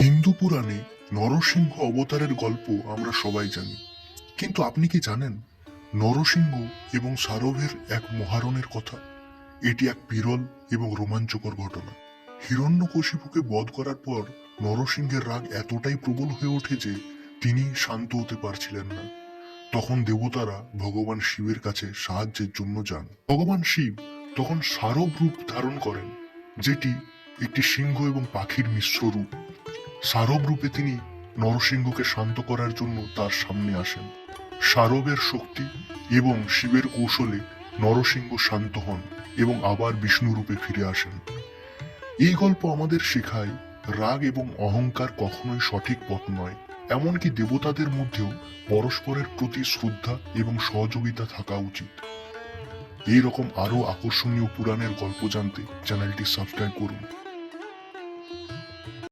হিন্দু পুরাণে নরসিংহ অবতারের গল্প আমরা সবাই জানি। কিন্তু আপনি কি জানেন, নরসিংহ এবং সারভের এক মহারণের কথা? এটি এক বিরল এবং রোমাঞ্চকর ঘটনা। হিরণ্যকশিপুকে বধ করার পর নরসিংহের রাগ এতটাই প্রবল হয়ে ওঠে যে তিনি শান্ত হতে পারছিলেন না। তখন দেবতারা ভগবান শিবের কাছে সাহায্যের জন্য যান। ভগবান শিব তখন সারভ রূপ ধারণ করেন, যেটি একটি সিংহ এবং পাখির মিশ্র রূপ। সারব রূপে তিনি নরসিংহকে শান্ত করার জন্য তার সামনে আসেন। সারবের শক্তি এবং শিবের কৌশলে নরসিংহ শান্ত হন এবং আবার বিষ্ণু রূপে ফিরে আসেন। এই গল্প আমাদের শেখায়, রাগ এবং অহংকার কখনোই সঠিক পথ নয়, এমনকি দেবতাদের মধ্যেও পরস্পরের প্রতি শ্রদ্ধা এবং সহযোগিতা থাকা উচিত। এই রকম আরও আকর্ষণীয় পুরাণের গল্প জানতে চ্যানেলটি সাবস্ক্রাইব করুন।